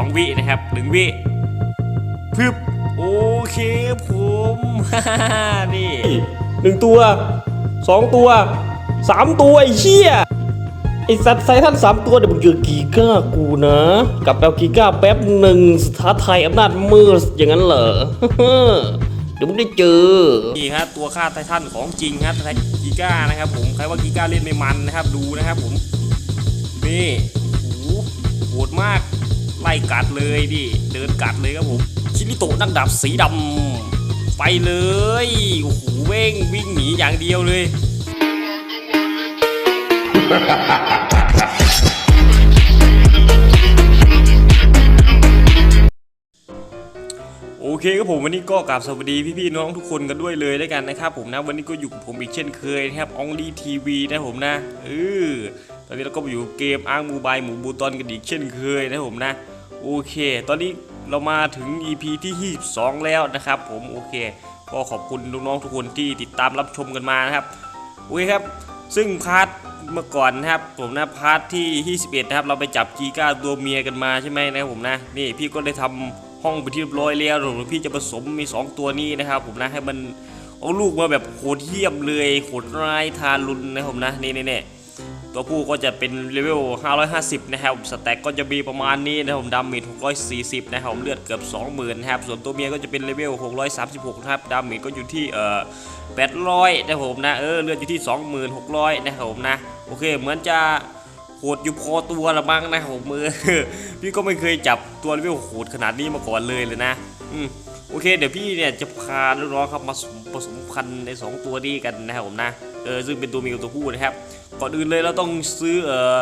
2 วินะครับหนึ่งวิพึบโอเคผมนี่หนึ่งตัวสองตัวสามตัวไอ้เชี่ยไอสัตว์ไซทันสามตัวเดี๋ยวมึงเจอกีก้ากูนะกลับแปลกีก้าแป๊บหนึ่งสถาไทยอำนาจมืดอย่างนั้นเหรอเดี๋ยวมึงได้เจอนี่ฮะตัวฆ่าไททันของจริงครับไทกีก้านะครับ ผมใครว่ากีก้าเล่นไม่มันนะครับ ดูนะครับผมนี่โอ้โหโหดมาก ไล่กัดเลยดิเดินกัดเลยครับผมชินิโตะนักดาบสีดำไปเลยโอ้โหเว้งวิ่งหนีอย่างเดียวเลยโอเคครับผมวันนี้ก็กราบสวัสดีพี่ๆน้องทุกคนกันด้วยเลยแล้วยกันนะครับผมนะวันนี้ก็อยู่กับผมอีกเช่นเคยนะครับอองลีทีวีนะผมนะเออตอนนี้เราก็มาอยู่เกมอ้างมูบายหมูบูตอนกันอีกเช่นเคยนะผมนะ โอเค ตอนนี้เรามาถึง EP ที่ 22 แล้วนะครับ ผมโอเค ก็ขอบคุณน้องๆทุกคนที่ติดตามรับชมกันมานะครับโอเคครับ ซึ่งพาร์ทเมื่อก่อนนะครับ ผมนะพาร์ทที่ 21 นะครับ เราไปจับกีก้าตัวเมียกันมาใช่ไหมนะครับผมนะนี่พี่ก็ได้ทำห้องไปที่เรียบร้อยแล้วเดี๋ยวพี่จะผสมมี 2 ตัวนี้นะครับ ผมนะให้มันเอาลูกมาแบบโหดเหี้ยมเลยโหดร้ายทารุณนะครับผมนะนี่นี่นี่ ตัวผู้ก็จะเป็นเลเวล 550 นะครับ สแต็กก็จะมีประมาณนี้นะครับผมดาเมจ640 นะครับเลือดเกือบ 20,000 นะครับ ส่วนตัวเมียก็จะเป็นเลเวล 636นะครับ ดาเมจก็อยู่ที่เอ่อ800 นะครับผมนะ เออ เลือดอยู่ที่ 2600 นะครับผมนะ โอเค เหมือนจะโหดอยู่พอตัวละมั้งนะครับผมเออพี่ก็ไม่เคยจับตัวเลเวลโหดขนาดนี้มาก่อนเลยเลยนะ อืมโอเค เดี๋ยวพี่เนี่ยจะพาน้องๆครับมาผสมผสมพันธุ์ในสองตัวนี้กันนะครับผมนะ เออซึ่งเป็นตัวเมียกับตัวผู้นะครับ ก่อนอื่นเลยเราต้องซื้อเอ่อ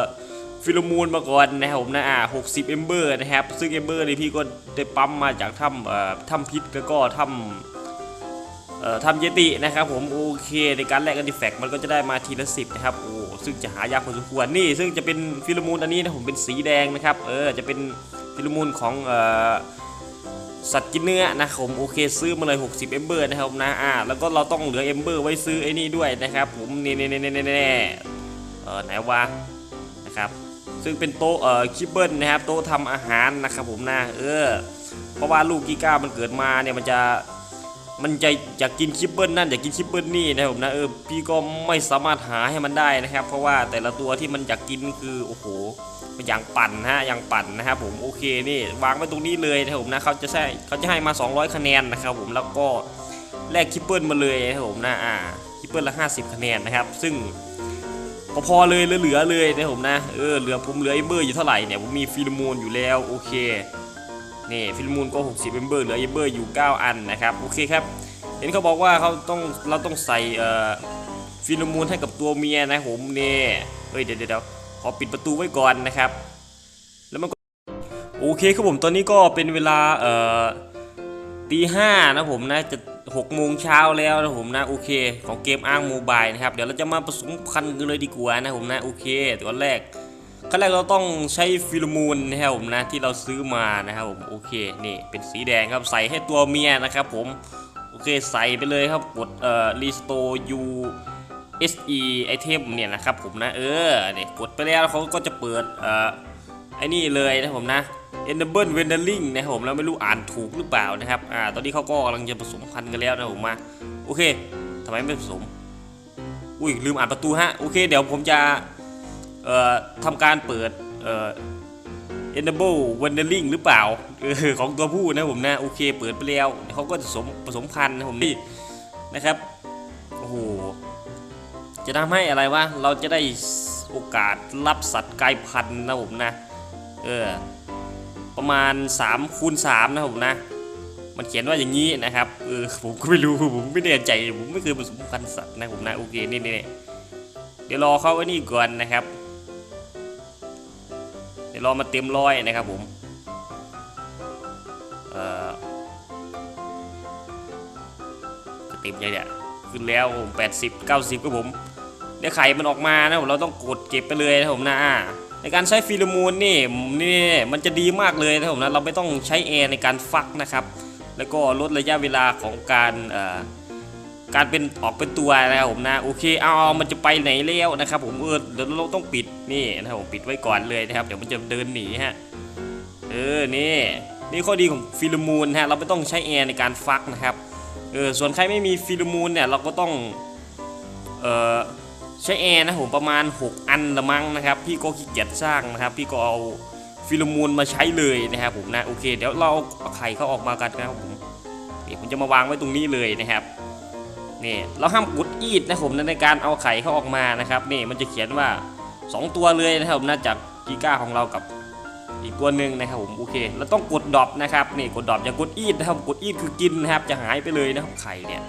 ฟิโลมูนมาก่อนนะครับผมนะอ่า60เอมเบอร์นะครับ ซึ่งเอมเบอร์นี่พี่ก็ได้ปั๊มมาจากถ้ำเอ่อถ้ำพิษแล้วก็ถ้ำเอ่อทำเยตินะครับผมโอเค ในการแลกกันดิแฟกมันก็จะได้มาทีละสิบนะครับโอ้ซึ่งจะหายากพอสมควรนี่ ซึ่งจะเป็นฟิโลมูนอันนี้นะผมเป็นสีแดงนะครับเออจะเป็นฟิโลมูนของเอ่อ สัตว์กินเนื้อนะครับผมโอเคซื้อมาเลย 60เอมเบอร์นะครับนะอ่าแล้วก็เราต้องเหลือเอมเบอร์ไว้ซื้อไอ้นี่ด้วยนะครับผมนี่นี่นี่นี่นี่เออไหนวะนะครับซึ่งเป็นโต๊ะเอ่อคิปเบิลนะครับโต๊ะทำอาหารนะครับผมนะเออเพราะว่าลูกกีก้ามันเกิดมาเนี่ยมันจะ มันจะอยากกินคิปเปิลนั่นอยากกินคิปเปิลนี่นะครับผมนะเออพี่ก็ไม่สามารถหาให้มันได้นะครับ เพราะว่าแต่ละตัวที่มันอยากกินคือโอ้โหมันอย่างปั่นฮะอย่างปั่นนะครับผมโอเคนี่วางไว้ตรงนี้เลยนะครับผมนะเขาจะใช้เขาจะให้มา 200 คะแนนนะครับผมแล้วก็แลกคิปเปิลมาเลยนะครับผมนะอ่าคิปเปิลละ 50 คะแนนนะครับ ซึ่งพอๆเลยเหลือเลยนะผมนะเออเหลือผมเหลือไอเบอร์อยู่เท่าไหร่เนี่ยผมมีฟิลมูนอยู่แล้วโอเค นี่ฟิลมูนก็ 60เอมเบอร์เหลือเอมเบอร์อยู่ 9 อันนะครับโอเคครับเห็นเขาบอกว่าเขาต้องเราต้องใส่เอ่อฟิลมูนให้กับตัวเมียนะผมเนี่เฮ้ยเดี๋ยวเดี๋ยวขอปิดประตูไว้ก่อนนะครับ แล้วมันก็โอเคครับผมตอนนี้ก็เป็นเวลาเอ่อตีห้านะผมนะจะหกโมงเช้าแล้วนะผมนะโอเค ของเกมอ้างโมบายนะครับ เดี๋ยวเราจะมาผสมพันธุ์กันเลยดีกว่านะผมนะโอเคตัวแรก ขั้นแรกเราต้องใช้ฟิโลมูนนะครับผมนะที่เราซื้อมานะครับผมโอเคนี่เป็นสีแดงครับใส่ให้ตัวเมียนะครับผมโอเคใส่ไปเลยครับกดเอ่อ restore u se item เนี่ยนะครับผมนะเออเนี่ยกดไปแล้วเขาก็จะเปิดเอ่อไอ้นี่เลยนะผมนะ enable rendering นะครับผมแล้วไม่รู้อ่านถูกหรือเปล่านะครับอ่าตอนนี้เขาก็กำลังจะผสมพันธุ์กันแล้วนะผมมาโอเคทำไมไม่ผสมอุ้ยลืมอ่านประตูฮะโอเคเดี๋ยวผมจะ ทำการเปิดเอ่อ enable rendering หรือเปล่าออของตัวผู้นะผมนะ โอเคเปิดไปแล้วเขาก็จะสมผสมพันธุ์นะผมนี่นะครับ โอ้โห จะทำให้อะไรวะ เราจะได้โอกาสรับสัตว์กลายพันธุ์นะผมนะ เออ ประมาณ3คูณ3นะผมนะ มันเขียนว่าอย่างนี้นะครับ เออ ผมก็ไม่รู้ ผมไม่แน่ใจ ผมไม่เคยผสมพันธุ์สัตว์นะผมนะ โอเค นี่นี่เดี๋ยวรอเขาไว้นี่ก่อนนะครับ รอมาเต็มร้อยนะครับผมเอ่อจะเต็มยังเนี่ยขึ้นแล้วผมแปดสิบเก้าสิบก็ผมเดี๋ยวไข่มันออกมานะผมเราต้องกดเก็บไปเลยนะผมนะในการใช้ฟิโลมูนนี่นี่มันจะดีมากเลยนะผมนะเราไม่ต้องใช้แอร์ในการฟักนะครับ แล้วก็ลดระยะเวลาของการ การเป็นออกเป็นตัวนะครับผมนะโอเคเอามันจะไปไหนแล้วนะครับผมเออเดี๋ยวเราต้องปิดนี่นะครับผมปิดไว้ก่อนเลยนะครับ เดี๋ยวมันจะเดินหนีฮะเออนี่นี่ข้อดีของฟิลมูนฮะเราไม่ต้องใช้แอร์ในการฟักนะครับเออส่วนใครไม่มีฟิลมูนเนี่ยเราก็ต้องเออใช้แอร์นะผมประมาณ 6 อันละมั้งนะครับ พี่ก็ขี้เกียจสร้างนะครับ พี่ก็เอาฟิลมูนมาใช้เลยนะครับผมนะโอเค เดี๋ยวเราเอาไข่เขาออกมากันนะครับผมนี่ผมจะมาวางไว้ตรงนี้เลยนะครับ นี่เราห้ามกดอีดนะผมในการเอาไข่เขาออกมานะครับนี่มันจะเขียนว่า 2 ตัวเลยนะครับผมนะจากกีก้าของเรากับอีกตัวหนึ่งนะครับผมโอเคเราต้องกดดรอปนะครับนี่กดดรอปอย่ากดอีดนะครับกดอีดคือกินนะครับจะหายไปเลยนะครับไข่เนี่ย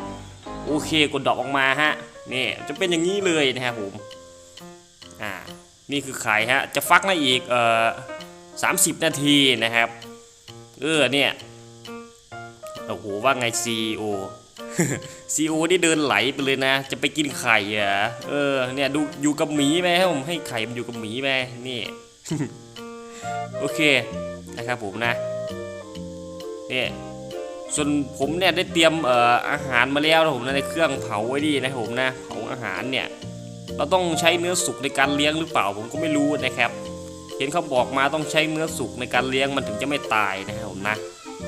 โอเคกดดรอปออกมาฮะนี่จะเป็นอย่างนี้เลยนะครับผมอ่านี่คือไข่ฮะจะฟักได้อีกเอ่อสามสิบนาทีนะครับเออเนี่ยโอ้โหว่าไง CEO CEO นี่เดินไหลไปเลยนะ จะไปกินไข่เหรอะเออเนี่ยดูอยู่กับหมีไห้ผมให้ไข่มันอยู่กับหมีไปนี่โอเคนะครับผมนะนี่ส่วนผมเนี่ยได้เตรียมเอ่ออาหารมาแล้วนะผมนะในเครื่องเผาไว้ดีนะครับผมนะเผาอาหารเนี่ยเราต้องใช้เนื้อสุกในการเลี้ยงหรือเปล่าผมก็ไม่รู้นะครับ เห็นเขาบอกมาต้องใช้เนื้อสุกในการเลี้ยงมันถึงจะไม่ตายนะครับผมนะ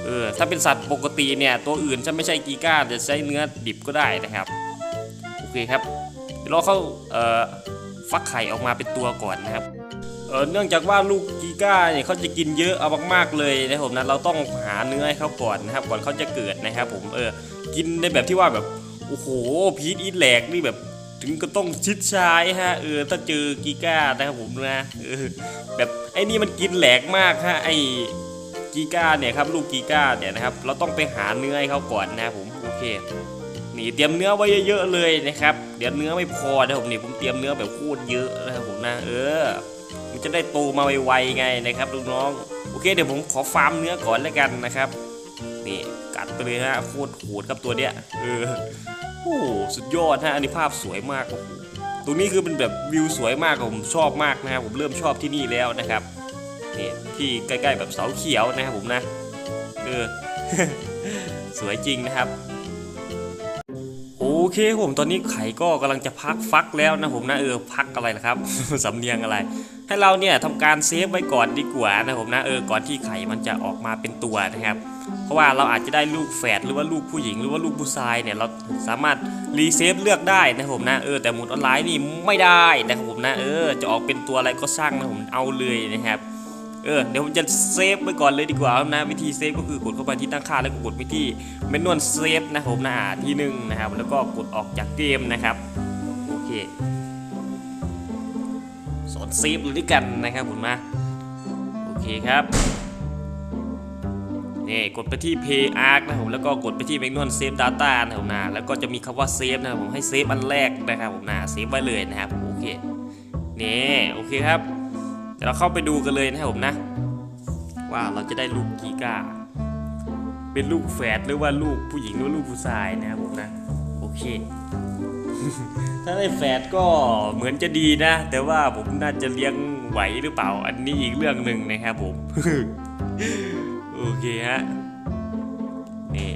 เออถ้าเป็นสัตว์ปกติเนี่ยตัวอื่นจะไม่ใช่กีก้าจะใช้เนื้อดิบก็ได้นะครับโอเคครับเดี๋ยวเราเข้าเอ่อฟักไข่ออกมาเป็นตัวก่อนนะครับเออเนื่องจากว่าลูกกีก้าเนี่ยเขาจะกินเยอะเอามากๆเลยนะครับผมนะเราต้องหาเนื้อให้เขาก่อนนะครับ ก่อนเขาจะเกิดนะครับ ผมเออกินในแบบที่ว่าแบบโอ้โหพีทอีทแหลกนี่แบบถึงก็ต้องชิดซ้ายฮะเออถ้าเจอกีก้านะครับผมนะเออแบบไอ้นี่มันกินแหลกมากฮะไอ้ กีก้าเนี่ยครับลูกกีก้าเนี่ยนะครับเราต้องไปหาเนื้อให้เขาก่อนนะครับผมโอเคนี่เตรียมเนื้อไว้เยอะๆเลยนะครับเดี๋ยวเนื้อไม่พอนะผมนี่ผมเตรียมเนื้อแบบโคตรเยอะนะครับผมนะเออมันจะได้โตมาไวๆไงนะครับลูกน้องโอเคเดี๋ยวผมขอฟาร์มเนื้อก่อนแล้วกันนะครับนี่กัดไปเลยฮะโคตรโหดครับตัวเนี้ยเออโอ้สุดยอดฮะอันนี้ภาพสวยมากโอ้โหตรงนี้คือเป็นแบบวิวสวยมากผมชอบมากนะครับผมเริ่มชอบที่นี่แล้วนะครับ นี่ที่ใกล้ๆแบบเสาเขียวนะครับผมนะเออสวยจริงนะครับโอเคผมตอนนี้ไข่ก็กำลังจะพักฟักแล้วนะผมนะเออพักอะไรนะครับสำเนียงอะไร ให้เราเนี่ยทำการเซฟไว้ก่อนดีกว่านะผมนะเออก่อนที่ไข่มันจะออกมาเป็นตัวนะครับ เพราะว่าเราอาจจะได้ลูกแฝดหรือว่าลูกผู้หญิงหรือว่าลูกผู้ชายเนี่ยเราสามารถรีเซฟเลือกได้นะผมนะเออแต่หมุดออนไลน์นี่ไม่ได้นะครับผมนะเออจะออกเป็นตัวอะไรก็สร้างนะผมเอาเลยนะครับ เออเดี๋ยวผมจะเซฟไว้ก่อนเลยดีกว่าครับนะวิธีเซฟก็คือกดเข้าไปที่ตั้งค่าแล้วก็กดไปที่เมนูเซฟนะครับผมนะที่หนึ่งนะครับ แล้วก็กดออกจากเกมนะครับโอเคสอนเซฟเลยด้วยกันนะครับผมนะโอเคครับนี่กดไปที่ Pay Arc นะครับผมแล้วก็กดไปที่เมนูเซฟ Data นะครับผมนะแล้วก็จะมีคำว่าเซฟนะครับผมให้เซฟอันแรกนะครับผมนะเซฟไว้เลยนะครับโอเคนี่โอเคครับ ดี๋ยวเราเข้าไปดูกันเลยนะครับผมนะ ว่าเราจะได้ลูกกีกาเป็นลูกแฝดหรือว่าลูกผู้หญิงหรือลูกผู้ชายนะครับผมนะโอเค ถ้าได้แฝดก็เหมือนจะดีนะ แต่ว่าผมน่าจะเลี้ยงไหวหรือเปล่า อันนี้อีกเรื่องหนึ่งนะครับผมโอเคฮะนี่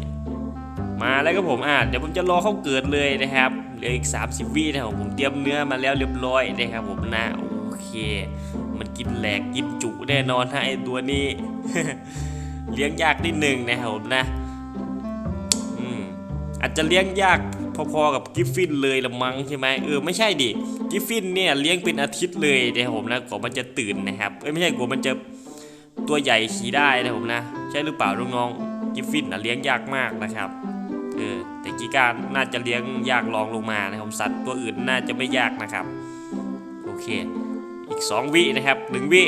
มาแล้วก็ผมอะเดี๋ยวผมจะรอเขาเกิดเลยนะครับเหลืออีก 30 วินะครับผมเตรียมเนื้อมาแล้วเรียบร้อยนะครับผมนะโอเค มันกินแหลกกินจุแน่นอนฮะไอตัวนี้ เลี้ยงยากนิดหนึ่งนะครับผมนะอืมอาจจะเลี้ยงยากพอๆกับกิฟฟินเลยละมั้งใช่ไหมเออไม่ใช่ดิกิฟฟินเนี่ยเลี้ยงเป็นอาทิตย์เลยนะครับผมนะกว่ามันจะตื่นนะครับเอ้ยไม่ใช่กว่ามันจะตัวใหญ่ขี่ได้นะผมนะ ใช่หรือเปล่าน้องๆกิฟฟินนะเลี้ยงยากมากนะครับเออแต่กีการน่าจะเลี้ยงยากรองลงมานะครับสัตว์ตัวอื่นน่าจะไม่ยากนะครับ โอเค อีก 2 วินะครับ1วิ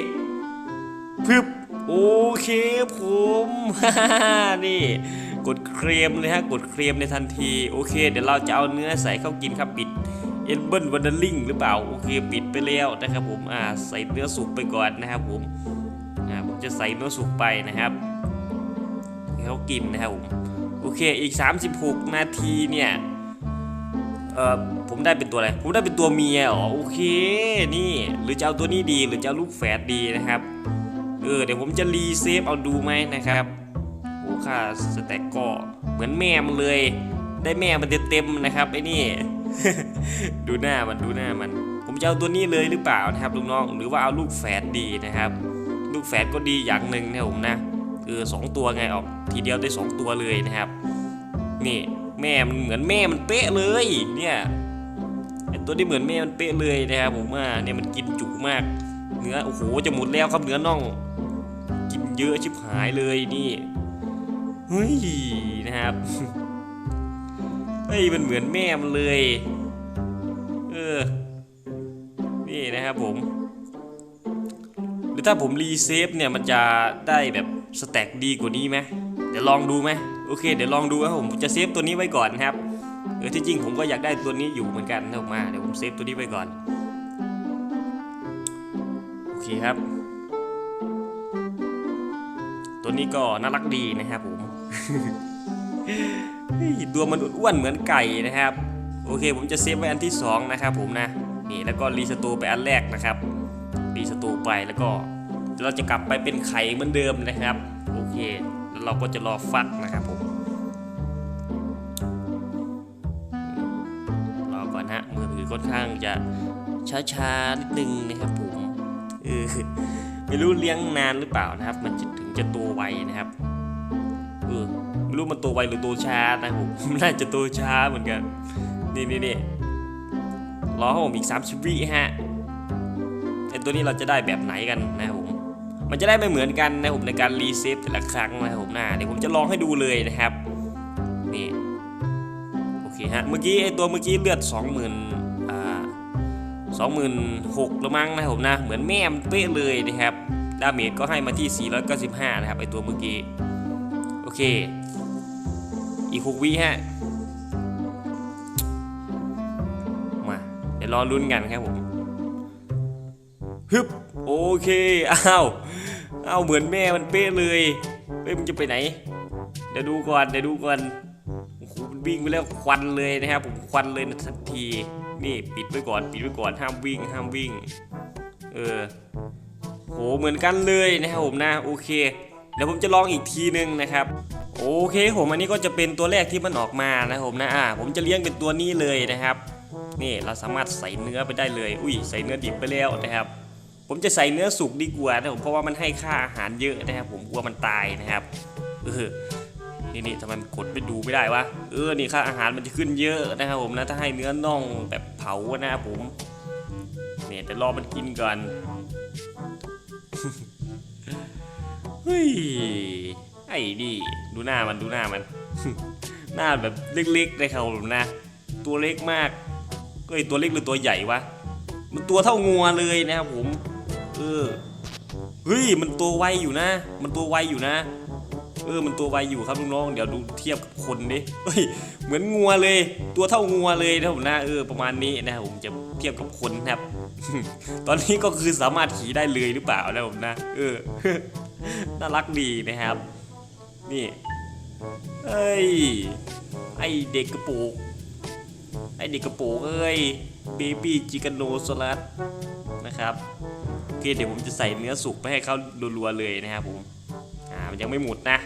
พึบโอเคผมนี่กดเคลมเลยฮะกดเคลมในทันทีโอเค เดี๋ยวเราจะเอาเนื้อใส่เข้ากินครับปิดเอ็นเบิลวันเดอร์ลิงหรือเปล่าโอเคปิดไปแล้วนะครับผมอ่าใส่เนื้อสุกไปก่อนนะครับผมอ่าผมจะใส่เนื้อสุกไปนะครับให้เขากินนะครับผมโอเคอีก 36 นาทีเนี่ย เออผมได้เป็นตัวอะไร ผมได้เป็นตัวเมียอ๋อโอเค นี่ หรือจะเอาตัวนี้ดี หรือจะเอาลูกแฝดดีนะครับ เออ เดี๋ยวผมจะรีเซฟเอาดูไหมนะครับ โอ้ค่าสแต็กก็เหมือนแม่มันเลย ได้แม่มันเต็มๆนะครับไอ้นี่ ดูหน้ามันดูหน้ามัน ผมจะเอาตัวนี้เลยหรือเปล่านะครับลูกน้อง หรือว่าเอาลูกแฝดดีนะครับ ลูกแฝดก็ดีอย่างหนึ่งนะผมนะ คือสองตัวไงออกทีเดียวได้สองตัวเลยนะครับ นี่ แม่มันเหมือนแม่มันเป๊ะเลยเนี่ยไอตัวที่เหมือนแม่มันเป๊ะเลยนะครับผมว่าเนี่ยมันกินจุมากเนื้อโอ้โหจะหมดแล้วครับเนื้อน่อง กินเยอะชิบหายเลยนี่เฮ้ยนะครับเฮ้ยมันเหมือนแม่มันเลยเออนี่นะครับผมหรือถ้าผมรีเซฟเนี่ยมันจะได้แบบสแต็กดีกว่านี้ไหมเดี๋ยวลองดูไหม โอเค เดี๋ยวลองดูครับผมจะเซฟตัวนี้ไว้ก่อนนะครับเออที่จริงผมก็อยากได้ตัวนี้อยู่เหมือนกันนะผมาเดี๋ยวผมเซฟตัวนี้ไว้ก่อนโอเคครับ ตัวนี้ก็น่ารักดีนะครับผมตัวมันอ้วนเหมือนไก่นะครับ โอเค ผมจะเซฟไว้อันที่สองนะครับผมนะนี่แล้วก็รีสตร์ไปอันแรกนะครับรีสตร์ไปแล้วก็เราจะกลับไปเป็นไข่เหมือนเดิมนะครับ โอเค แล้วเราก็จะรอฟักนะครับผมรอก่อนฮะมือถือค่อนข้างจะช้าๆนิดนึงนะครับผมเออไม่รู้เลี้ยงนานหรือเปล่านะครับ มันจะถึงจะโตไวนะครับเออไม่รู้มันโตไวหรือโตช้านะผมน่าจะโตช้าเหมือนกันนี่นี่นี่รอผมอีก 30 วิฮะไอตัวนี้เราจะได้แบบไหนกันนะครับผม มันจะได้ไม่เหมือนกันนะผมในการรีเซ็ตแต่ละครั้งนะครับผมนะเดี๋ยวผมจะลองให้ดูเลยนะครับนี่โอเคฮะเมื่อกี้ไอตัวเมื่อกี้เลือด 20,000อ่า26,000แล้วมั้งนะครับผมนะเหมือนแม่มันเป๊ะเลยนะครับดาเมจก็ให้มาที่ 495 นะครับไอตัวเมื่อกี้โอเค อีก6วิฮะมาเดี๋ยวรอลุ้นกันครับผมฮึบโอเค อ้าว เอาเหมือนแม่มันเป๊ะเลยเฮ้ยมึงจะไปไหน เดี๋ยวดูก่อนเดี๋ยวดูก่อนโอ้โหมันวิ่งไปแล้วควันเลยนะครับผมควันเลยนะทันที นี่ปิดไว้ก่อนปิดไว้ก่อนห้ามวิ่ง ห้ามวิ่ง เออโหเหมือนกันเลยนะครับผมนะโอเคเดี๋ยวผมจะลองอีกทีนึงนะครับโอเคผมอันนี้ก็จะเป็นตัวแรกที่มันออกมานะครับผมนะอ่าผมจะเลี้ยงเป็นตัวนี้เลยนะครับ นี่เราสามารถใส่เนื้อไปได้เลย อุ้ยใส่เนื้อดิบไปแล้วนะครับ ผมจะใส่เนื้อสุกดีกว่านะผมเพราะว่ามันให้ค่าอาหารเยอะนะครับ ผมกลัวมันตายนะครับเออนี่นี่ทำไมมันกดไปดูไม่ได้วะเออนี่ค่าอาหารมันจะขึ้นเยอะนะครับผมนะถ้าให้เนื้อน่องแบบเผานะครับผมเนี่ยแต่รอมันกินก่อนเฮ้ยไอ้ดิดูหน้ามันดูหน้ามัน หน้าแบบเล็กๆเลยครับผมนะ ตัวเล็กมากเอ้ยตัวเล็กหรือตัวใหญ่วะมันตัวเท่างัวเลยนะครับผม เออเฮ้ยมันตัวไวอยู่นะ มันตัวไวอยู่นะ เออมันตัวไวอยู่ครับน้องๆเดี๋ยวดูเทียบกับคนดิเฮ้ยเหมือนงัวเลย ตัวเท่างัวเลยนะผมนะเออประมาณนี้นะครับผมจะเทียบกับคนนะครับ ตอนนี้ก็คือสามารถขี่ได้เลยหรือเปล่านะผมนะ เออ น่ารักดีนะครับ นี่เอ้ยไอเด็กกระโปรงไอเด็กกระโปรงเอ้ยเบบี้จิกาโนสลัดนะครับ โอเคเดี๋ยวผมจะใส่เนื้อสุกไปให้เขารัวๆเลยนะครับผม อ่า มันยังไม่หมดนะ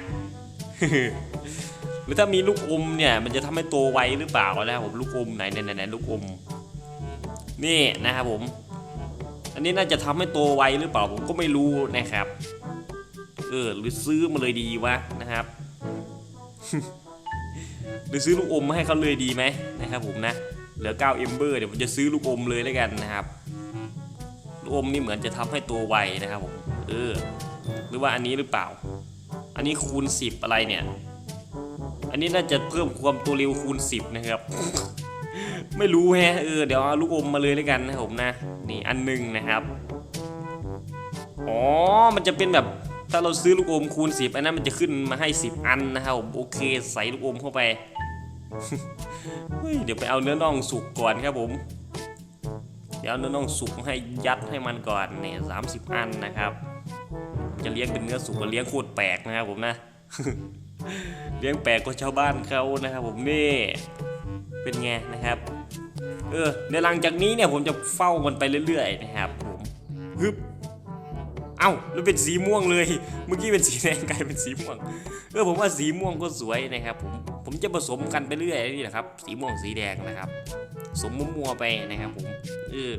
หรือถ้ามีลูกอมเนี่ย มันจะทำให้โตไวหรือเปล่านะครับผม ลูกอมไหนไหนไหนลูกอม นี่นะครับผม อันนี้น่าจะทำให้โตไวหรือเปล่าผมก็ไม่รู้นะครับ เออ หรือซื้อมาเลยดีวะนะครับ หรือซื้อลูกอมมาให้เขาเลยดีไหมนะครับผมนะ เหลือ9เอมเบอร์เดี๋ยวผมจะซื้อลูกอมเลยแล้วกันนะครับ ลูกอมนี่เหมือนจะทำให้ตัวไวนะครับผมเออหรือว่าอันนี้หรือเปล่า อันนี้คูณ 10 อะไรเนี่ย อันนี้น่าจะเพิ่มความตัวเร็วคูณ 10 นะครับ ไม่รู้แฮะเออเดี๋ยวเอาลูกอมมาเลยแล้วกันนะผมนะ นี่อันหนึงนะครับอ๋อมันจะเป็นแบบถ้าเราซื้อลูกอมคูณ 10 อันนั้นมันจะขึ้นมาให้ 10 อันนะครับผมโอเคใส่ลูกอมเข้าไปเดี๋ยวไปเอาเนื้อน่องสุกก่อนครับผม เดี๋ยวเอาเนื้อน่องสุกให้ยัดให้มันก่อนเนี่ยสามสิบอันนะครับ จะเลี้ยงเป็นเนื้อสุกก็เลี้ยงโคตรแปลกนะครับผมนะ เลี้ยงแปลกกว่าชาวบ้านเขานะครับ ผมนี่เป็นไงนะครับ เออในหลังจากนี้เนี่ยผมจะเฝ้ามันไปเรื่อย ๆ นะครับผมฮึบ เอ้าแล้วเป็นสีม่วงเลย เมื่อกี้เป็นสีแดงกลายเป็นสีม่วง เออผมว่าสีม่วงก็สวยนะครับ ผมผมจะผสมกันไปเรื่อยนี่แหละครับ สีม่วงสีแดงนะครับ สมมั่วๆไปนะครับผมเออ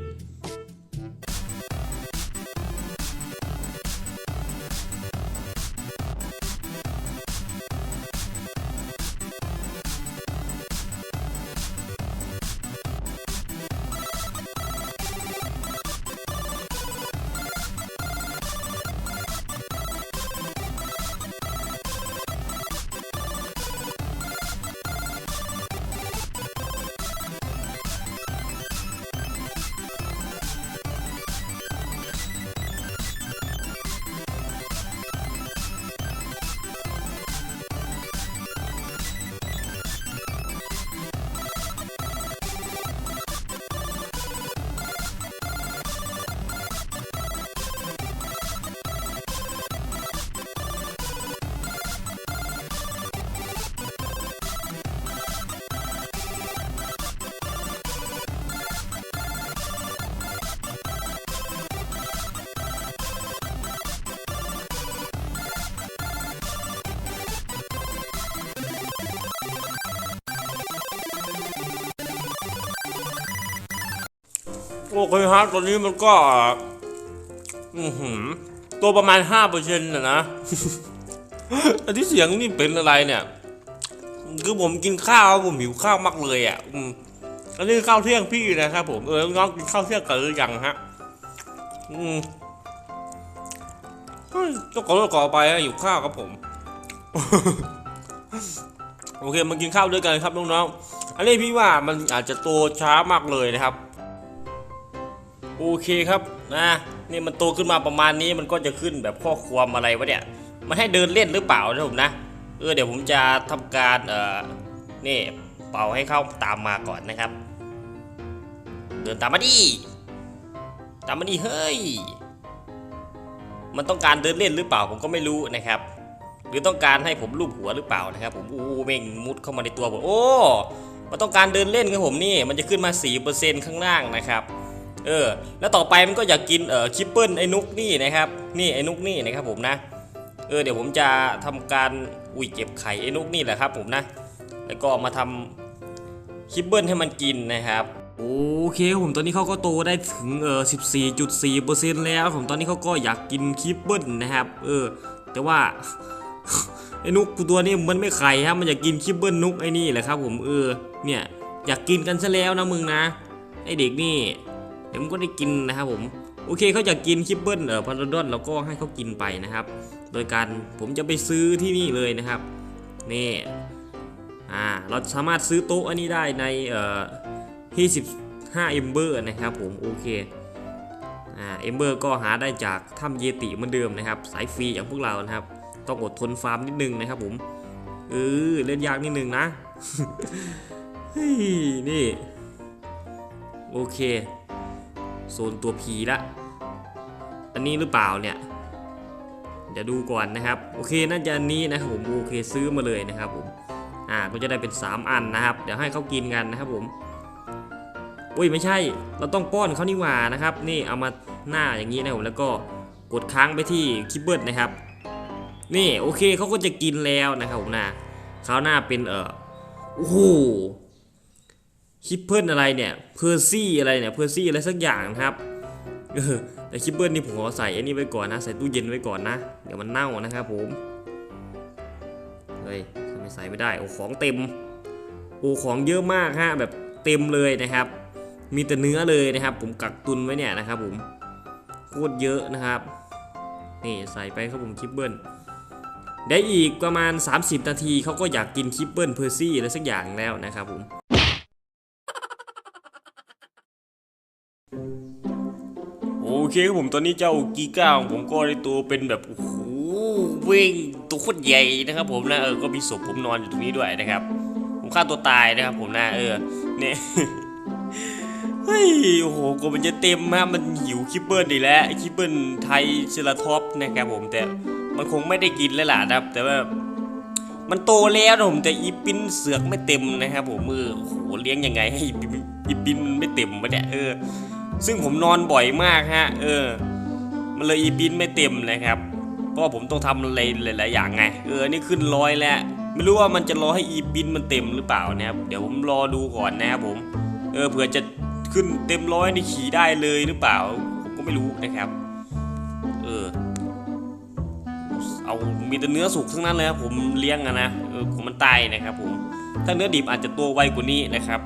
โอเคฮะตอนนี้มันก็ อือหือ ตัวประมาณห้าเปอร์เซ็นต์นะนะอันที่เสียงนี่เป็นอะไรเนี่ย คือผมกินข้าวผมหิวข้าวมากเลยอะอันนี้ข้าวเที่ยงพี่นะครับ ผมเออน้องกินข้าวเที่ยงกันหรือยังฮะ อืมต้องขอโทษขอไปนะหิวข้าวครับผม โอเคมากินข้าวด้วยกันครับน้องๆอันนี้พี่ว่ามันอาจจะโตช้ามากเลยนะครับ โอเคครับนะนี่มันโตขึ้นมาประมาณนี้มันก็จะขึ้นแบบข้อความอะไรวะเนี่ย มันให้เดินเล่นหรือเปล่านะผมนะ เออเดี๋ยวผมจะทำการเอ่อนี่เป่าให้เข้าตามมาก่อนนะครับ เดินตามมาดิตามมาดิเฮ้ย มันต้องการเดินเล่นหรือเปล่าผมก็ไม่รู้นะครับ หรือต้องการให้ผมลูบหัวหรือเปล่านะครับ ผมอู้เม่งมุดเข้ามาในตัวผมโอ้มันต้องการเดินเล่นครับผมนี่ มันจะขึ้นมา 4%ข้างล่างนะครับ เออ แล้วต่อไปมันก็อยากกินเอ่อคิปเปิลไอ้นุกนี่นะครับ นี่ไอ้นุกนี่นะครับผมนะ เออเดี๋ยวผมจะทำการอุ้ยเก็บไข่ไอ้นุกนี่แหละครับผมนะ แล้วก็มาทำคิปเปิลให้มันกินนะครับโอเคผมตอนนี้เขาก็โตได้ถึงเออ14.4%แล้วผมตอนนี้เขาก็อยากกินคิปเปิลนะครับ เออ แต่ว่าไอ้นุกตัวนี้มันไม่ไข่ครับมันอยากกินคิปเปิลนุกไอ้นี่แหละครับผมเออเนี่ยอยากกินกันซะแล้วนะมึงนะไอเด็กนี่ ดี๋ยวมันก็ได้กินนะครับผมโอเคเขาอยากกินคิปเปิลเอ่อพาราดอนเราก็ให้เขากินไปนะครับ โดยการผมจะไปซื้อที่นี่เลยนะครับนี่อ่าเราสามารถซื้อโต๊ะอันนี้ได้ในเอ่อที่15เอมเบอร์นะครับผมโอเคอ่าเอมเบอร์ก็หาได้จากถ้ำเยติเหมือนเดิมนะครับ สายฟรีอย่างพวกเรานะครับ ต้องอดทนฟาร์มนิดนึงนะครับผมเออเล่นยากนิดนึงนะเฮ้ยนี่โอเค โซนตัวผีละอันนี้หรือเปล่าเนี่ยเดี๋ยวดูก่อนนะครับ โอเคน่าจะอันนี้นะครับผมโอเคซื้อมาเลยนะครับผมอ่าก็จะได้เป็น 3 อันนะครับ เดี๋ยวให้เขากินกันนะครับผมอุ้ยไม่ใช่เราต้องป้อนเขานี่หว่านะครับ นี่เอามาหน้าอย่างนี้นะครับผมแล้วก็กดค้างไปที่คิปเบิลนะครับ นี่โอเคเขาก็จะกินแล้วนะครับผมนะคราวหน้าเป็นเออโอ้โห คิปเปิลอะไรเนี่ยเพอร์ซี่อะไรเนี่ยเพอร์ซี่อะไรสักอย่างนะครับแต่คิปเปิลนี่ผมขอใส่อันนี้ไว้ก่อนนะ ใส่ตู้เย็นไว้ก่อนนะ เดี๋ยวมันเน่านะครับผมเฮ้ยทำไมใส่ไม่ได้โอ้ของเต็มโอ้ของเยอะมากฮะแบบเต็มเลยนะครับ มีแต่เนื้อเลยนะครับ ผมกักตุนไว้เนี่ยนะครับ ผมโคตรเยอะนะครับ นี่ใส่ไปครับผมคิปเปิลได้อีกประมาณ 30 นาทีเขาก็อยากกินคิปเปิลเพอร์ซี่อะไรสักอย่างแล้วนะครับผม เคครับผมตอนนี้เจ้ากีก้าของผมก็ได้ตัวเป็นแบบโอ้โหวิ่งตัวโคตรใหญ่นะครับผมนะเออก็มีศพผมนอนอยู่ตรงนี้ด้วยนะครับ ผมฆ่าตัวตายนะครับผมนะเออเนี่ยเฮ้ยโอ้โหกลัวมันจะเต็มมากมันหิวคิปเปิลดีแล้วคิปเปิลไทยเซราท็อปนะครับผมแต่มันคงไม่ได้กินแล้วล่ะนะครับ แต่ว่ามันโตแล้วนะผมแต่อีปินเสือกไม่เต็มนะครับผมมือโอ้โหเลี้ยงยังไงให้อีปินอีปินมันไม่เต็มวะเนี่ยเออ ซึ่งผมนอนบ่อยมากฮะ เออ มันเลยอีปินไม่เต็มนะครับ เพราะว่าผมต้องทำอะไรหลายๆอย่างไง เออ นี่ขึ้นร้อยแล้ว ไม่รู้ว่ามันจะรอให้อีปินมันเต็มหรือเปล่านะครับ เดี๋ยวผมรอดูก่อนนะครับผม เออ เผื่อจะขึ้นเต็มร้อยนี่ขี่ได้เลยหรือเปล่า ผมก็ไม่รู้นะครับ เออ เอามีแต่เนื้อสุกทั้งนั้นเลยครับผมเลี้ยงอะนะ เออของมันตายนะครับผม ถ้าเนื้อดิบอาจจะตัวไวกว่านี้นะครับ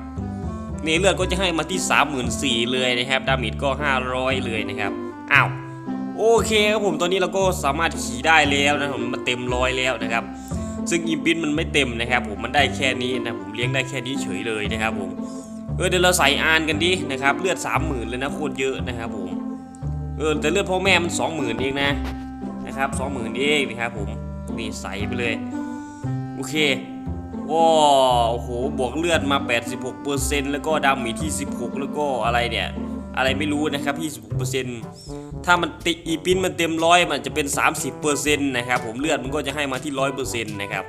นี่เลือดก็จะให้มาที่ 34,000เลยนะครับดาเมจก็ 500 เลยนะครับอ้าวโอเคครับผมตอนนี้เราก็สามารถขี่ได้แล้วนะผมมันเต็มร้อยแล้วนะครับ ซึ่งอิมปินมันไม่เต็มนะครับผมมันได้แค่นี้นะผมเลี้ยงได้แค่นี้เฉยเลยนะครับผมเออเดี๋ยวเราใส่อานกันดินะครับเลือด 30,000เลยนะโคตรเยอะนะครับผมเออแต่เลือดพ่อแม่มัน 20,000เองนะนะครับสองหมื่นเองนะครับผมนี่ใส่ไปเลยโอเค ว้าโอ้โหบวกเลือดมา 86%แล้วก็ดาเมจที่ 16 แล้วก็อะไรเนี่ย อะไรไม่รู้นะครับที่16%ถ้ามันติอีปินมันเต็มร้อยมันจะเป็น 30%นะครับผมเลือดมันก็จะให้มาที่ 100%นะครับ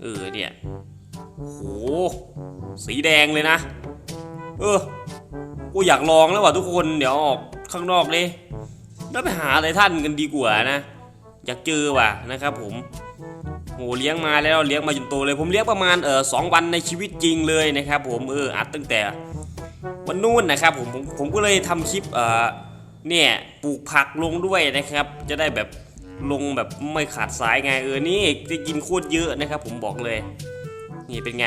เออเนี่ยโอ้โหสีแดงเลยนะ เออกูอยากลองแล้วว่ะทุกคนเดี๋ยวออกข้างนอกเลยแล้วไปหาอะไรท่านกันดีกว่านะ อยากเจอว่ะนะครับผม โหเลี้ยงมาแล้วเลี้ยงมาจนโตเลย ผมเลี้ยงประมาณเออสองวันในชีวิตจริงเลยนะครับ ผมเอออัดตั้งแต่วันนู่นนะครับผมผมผมก็เลยทำคลิปเออเนี่ยปลูกผักลงด้วยนะครับ จะได้แบบลงแบบไม่ขาดสายไงเออนี่จะกินโคตรเยอะนะครับ ผมบอกเลย นี่เป็นไง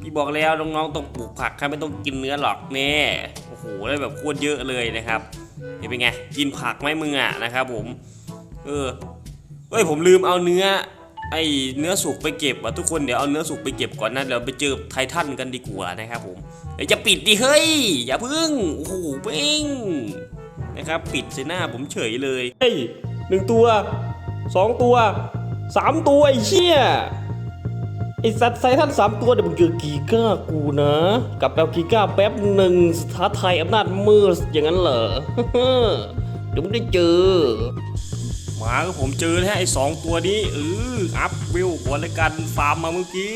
พี่บอกแล้วน้องๆต้องปลูกผักครับไม่ต้องกินเนื้อหรอกเนี่ยโอ้โหได้แบบโคตรเยอะเลยนะครับนี่เป็นไงกินผักไหมมึงอะนะครับ ผม เออเฮ้ยผมลืมเอาเนื้อ ไอเนื้อสุกไปเก็บอะทุกคนเดี๋ยวเอาเนื้อสุกไปเก็บก่อนนะเดี๋ยวไปเจอไททันกันดีกว่านะครับผมเดี๋ยวจะปิดดิเฮ้ยอย่าพึ่งโอ้โหเป้งนะครับปิดใส่หน้าผมเฉยเลยเฮ้ยหนึ่งตัวสองตัวสามตัวไอ้เชี่ยไอสัตว์ไซทันสามตัวเดี๋ยวมึงเจอกีก้ากูนะกับแปลกีก้าแป๊บหนึ่งสถาไทยอำนาจมืดอย่างนั้นเหรอเดี๋ยวมึงได้เจอ มาก็ผมเจอแล้วไอ้สองตัวนี้เอออัพวิวหัวรายการฟาร์มมาเมื่อกี้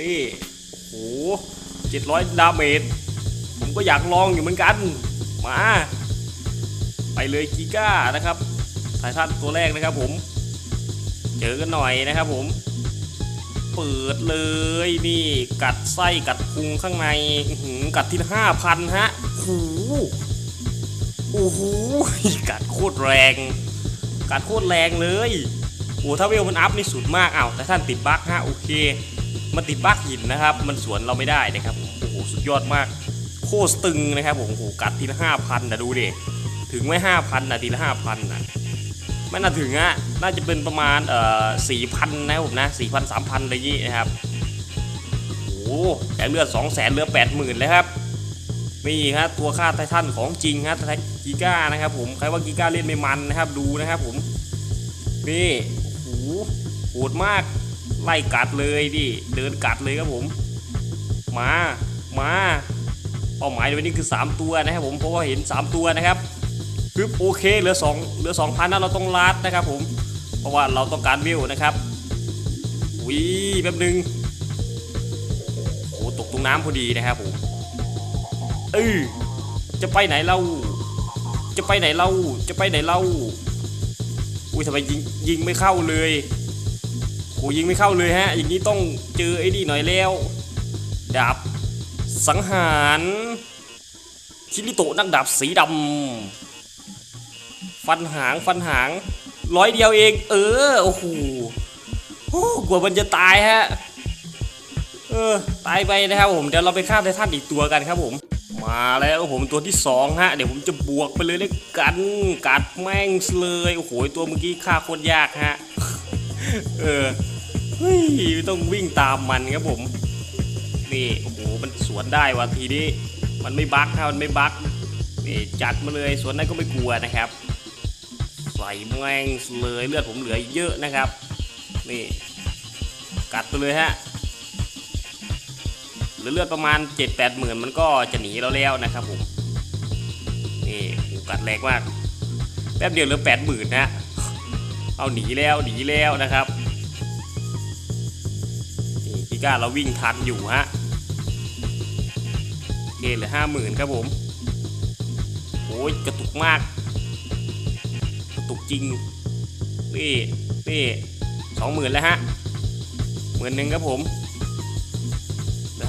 นี่โอ้โหเจ็ดร้อยดาเมจผมก็อยากลองอยู่เหมือนกัน มา ไปเลยกีก้านะครับไททันตัวแรกนะครับผม เจอกันหน่อยนะครับผม เปิดเลยนี่กัดไส้กัดพุงข้างในหืกัดที่ห้าพันฮะโอ้โหโอ้โหกัดโคตรแรง กัดโคตรแรงเลยโอ้ถ้าเวลมันอัพนี่สุดมากอ้าวแต่ท่านติดบั๊กฮะโอเค มันติดบั๊กหินนะครับ มันสวนเราไม่ได้นะครับโอ้โหสุดยอดมาก โคตรตึงนะครับผมโอ้โหกัดทีละห้าพันนะดูดิถึงไม่ห้าพันนะทีละห้าพันนะไม่น่าถึงอะน่าจะเป็นประมาณเอ่อสี่พันนะผมนะสี่พันสามพันอะไรอย่างงี้นะครับโอ้โหแต่เลือดสองแสนเหลือแปดหมื่นเลยครับนี่ฮะตัวค่าไททันของจริงฮะไท กีก้านะครับผมใครว่ากีก้าเล่นไม่มันนะครับดูนะครับผมนี่โอ้โหโหดมากไล่กัดเลยดิเดินกัดเลยครับผมมามาเป้าหมายในวันนี้คือ 3 ตัวนะครับผมเพราะว่าเห็น 3 ตัวนะครับคือโอเคเหลือ2เหลือ2,000นะเราต้องลัดนะครับผมเพราะว่าเราต้องการวิวนะครับวิแป๊บนึงโอ้ตกตรงน้ำพอดีนะครับผมเออจะไปไหนเรา จะไปไหนเราจะไปไหนเราอุ้ยทำไมยิงยิงไม่เข้าเลยโอ้ยิงไม่เข้าเลยฮะ อย่างนี้ต้องเจอไอ้นี่หน่อยแล้วดาบสังหารคิริโตะนักดาบสีดำฟันหางฟันหางร้อยเดียวเอง เออโอ้โหกลัวมันจะตายฮะเออตายไปนะครับผมเดี๋ยวเราไปฆ่าไททันอีกตัวกันครับผม มาแล้วผมตัวที่สองฮะเดี๋ยวผมจะบวกไปเลยแล้วกันกัดแม่งเลยโอ้โหตัวเมื่อกี้ฆ่าโคตรยากฮะเออเฮ้ยต้องวิ่งตามมันครับผมนี่โอ้โหมันสวนได้ว่ะทีนี้มันไม่บั๊กฮะมันไม่บั๊กนี่จัดมาเลยสวนนั้ก็ไม่กลัวนะครับใส่แม่งเลยเลือดผมเหลือเยอะนะครับ นี่กัดไปเลยฮะ หลือเลือดประมาณ 7 8หมื่นมันก็จะหนีเราแล้วนะครับผมนี่โหกัดแรงมากแป๊บเดียวเหลือแปดหมื่นนะเอาหนีแล้วหนีแล้วนะครับนี่พี่ก้าเราวิ่งทันอยู่ฮะโอเคเหลือห้าหมื่นครับผมโอ้ยกระตุกมาก กระตุกจริงนี่นี่สองหมื่นแล้วฮะหมื่นหนึ่งครับผม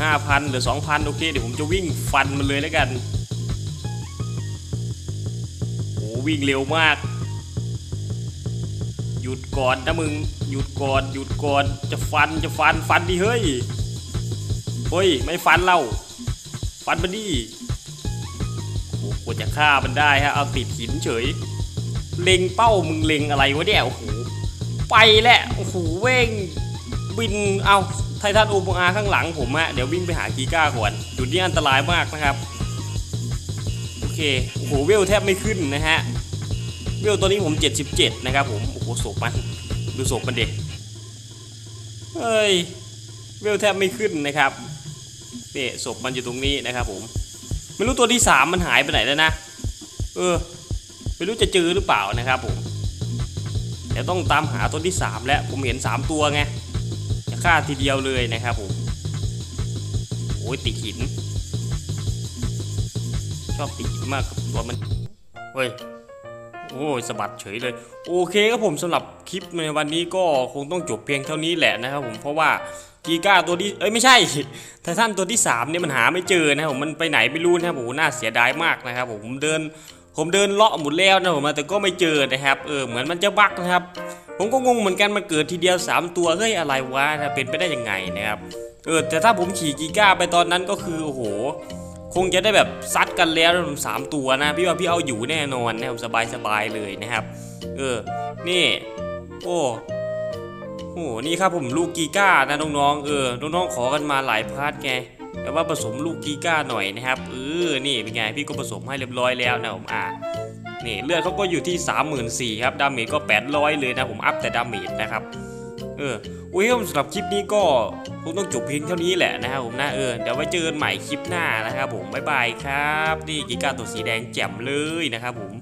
ห้าพันหลือสองพันโอเค เดี๋ยวผมจะวิ่งฟันมันเลยแล้วกันโอ้วิ่งเร็วมาก หยุดก่อนนะมึง หยุดก่อนหยุดก่อนจะฟันจะฟันฟันดิเฮ้ยเฮ้ยไม่ฟันเราฟันมันดิโอ้กว่าจะฆ่ามันได้ฮะเอาติดหินเฉย เล็งเป้ามึงเล็งอะไรวะเนี่ยโอ้โหไปแหละโอ้โหเว้งบินเอา ททันโอมอาข้างหลังผมฮะเดี๋ยววิ่งไปหากีก้าก่อนจุดนี้อันตรายมากนะครับ โอเค โอ้โหเวลแทบไม่ขึ้นนะฮะ เวลตัวนี้ผม 77 นะครับผม โอ้โหศพมันดูศพมันเด็กเฮ้ย เวลแทบไม่ขึ้นนะครับเนี่ยศพมันอยู่ตรงนี้นะครับผม ไม่รู้ตัวที่สามมันหายไปไหนแล้วนะ เออ ไม่รู้จะเจอหรือเปล่านะครับผมเดี๋ยวต้องตามหาตัวที่สามแล้วผมเห็นสามตัวไง จะฆ่าทีเดียวเลยนะครับผมโอ้ยติดหิน ชอบติดหินมากกับตัวมันเฮ้ยโอ้ยสะบัดเฉยเลย โอเคครับผมสำหรับคลิปในวันนี้ก็คงต้องจบเพียงเท่านี้แหละนะครับผมเพราะว่ากีก้าตัวที่เอ้ยไม่ใช่ไททันตัวที่3เนี่ยมันหาไม่เจอนะครับผมมันไปไหนไม่รู้นะครับผมน่าเสียดายมากนะครับผมเดิน ผมเดินเลาะหมดแล้วนะผมแต่ก็ไม่เจอนะครับ เออเหมือนมันจะบั๊กนะครับ ผมก็งงเหมือนกันมันเกิดทีเดียว 3 ตัวเฮ้ยอะไรวะนะเป็นไปได้ยังไงนะครับ เออแต่ถ้าผมขี่กีก้าไปตอนนั้นก็คือโอ้โห คงจะได้แบบซัดกันแล้วผมสามตัวนะ พี่ว่าพี่เอาอยู่แน่นอนนะครับสบายสบายๆเลยนะครับ เออ นี่ โอ้โหนี่ครับผมลูกกีก้านะน้องๆเออน้องๆขอกันมาหลายพาร์ทไง แต่ว่าผสมลูกกีก้าหน่อยนะครับเออนี่เป็นไงพี่ก็ผสมให้เรียบร้อยแล้วนะผมอ่านี่เลือดเขาก็อยู่ที่ 34,000ครับดาเมจก็ 800 เลยนะผมอัพแต่ดาเมจนะครับเอออุ้ยสำหรับคลิปนี้ก็คงต้องจบเพียงเท่านี้แหละนะครับผมนะเออเดี๋ยวไว้เจอกันใหม่คลิปหน้านะครับผมบ๊ายบายครับ นี่กีก้าตัวสีแดงแจ่มเลยนะครับผม